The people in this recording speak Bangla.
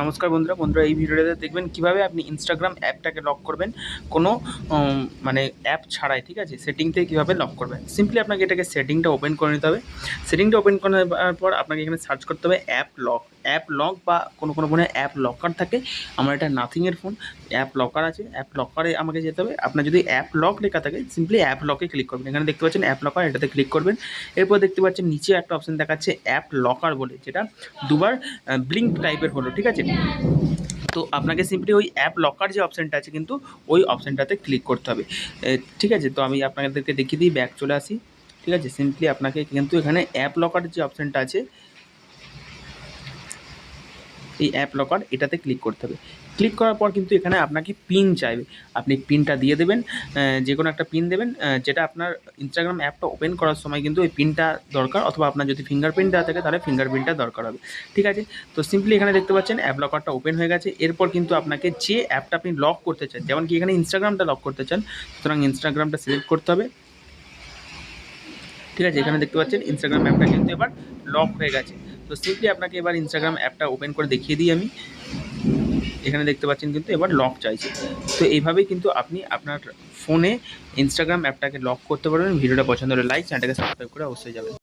নমস্কার বন্ধুরা বন্ধুরা এই ভিডিওটাতে দেখবেন কীভাবে আপনি ইনস্টাগ্রাম অ্যাপটাকে লক করবেন। কোনো মানে অ্যাপ ছাড়াই, ঠিক আছে? সেটিং থেকে কীভাবে লক করবেন? সিম্পলি আপনাকে এটাকে সেটিংটা ওপেন করে নিতে হবে। সেটিংটা ওপেন করার পর আপনাকে এখানে সার্চ করতে হবে অ্যাপ লক অ্যাপ লক বা কোনো কোনো ফোনে অ্যাপ লকার থাকে, আমার এটা নাথিংয়ের ফোন অ্যাপ লকার আছে অ্যাপ লকারে আমাকে যেতে হবে। আপনার যদি অ্যাপ লক লেখা থাকে সিম্পলি অ্যাপ লকে ক্লিক করবেন। এখানে দেখতে পাচ্ছেন অ্যাপ লকার এটাতে ক্লিক করবেন। এরপর দেখতে পাচ্ছেন নিচে একটা অপশন দেখাচ্ছে অ্যাপ লকার বলে, যেটা দুবার ব্লিঙ্ক টাইপের হলো, ঠিক আছে? তো আপনাকে সিম্পলি ওই অ্যাপ লকার যে অপশানটা আছে কিন্তু ওই অপশানটাতে ক্লিক করতে হবে। ঠিক আছে? তো আমি আপনাদেরকে দেখিয়ে দিই ব্যাক চলে আসি। ঠিক আছে? সিম্পলি আপনাকে কিন্তু এখানে অ্যাপ লকার যে অপশানটা আছে এই অ্যাপ লকার এটাতে ক্লিক করতে হবে। ক্লিক করার পর কিন্তু এখানে আপনাকে পিন চাইবে। আপনি পিনটা দিয়ে দেবেন যে কোনো একটা পিন দেবেন যেটা আপনার ইনস্টাগ্রাম অ্যাপটা ওপেন করার সময় কিন্তু ওই পিনটা দরকার, অথবা আপনার যদি ফিঙ্গারপ্রিন্ট দেওয়া থাকে তাহলে ফিঙ্গারপ্রিন্টটা দরকার হবে। ঠিক আছে? তো সিম্পলি এখানে দেখতে পাচ্ছেন অ্যাপ লকারটা ওপেন হয়ে গেছে। এরপর কিন্তু আপনাকে যে অ্যাপটা আপনি লক করতে চান, যেমন কি এখানে ইনস্টাগ্রামটা লক করতে চান, সুতরাং ইনস্টাগ্রামটা সিলেক্ট করতে হবে। ঠিক আছে? এখানে দেখতে পাচ্ছেন ইনস্টাগ্রাম অ্যাপটা কিন্তু এবার লক হয়ে গেছে। তো সিম্পলি আপনাকে এবার ইনস্টাগ্রাম অ্যাপটা ওপেন করে দেখিয়ে দিই আমি। এখানে দেখতে পাচ্ছেন কিন্তু এবার লক চাইছে। তো এইভাবেই কিন্তু আপনি আপনার ফোনে ইনস্টাগ্রাম অ্যাপটাকে লক করতে পারবেন। ভিডিওটা পছন্দ হলে লাইক চ্যানেলটাকে সাবস্ক্রাইব করে অবশ্যই যাবেন।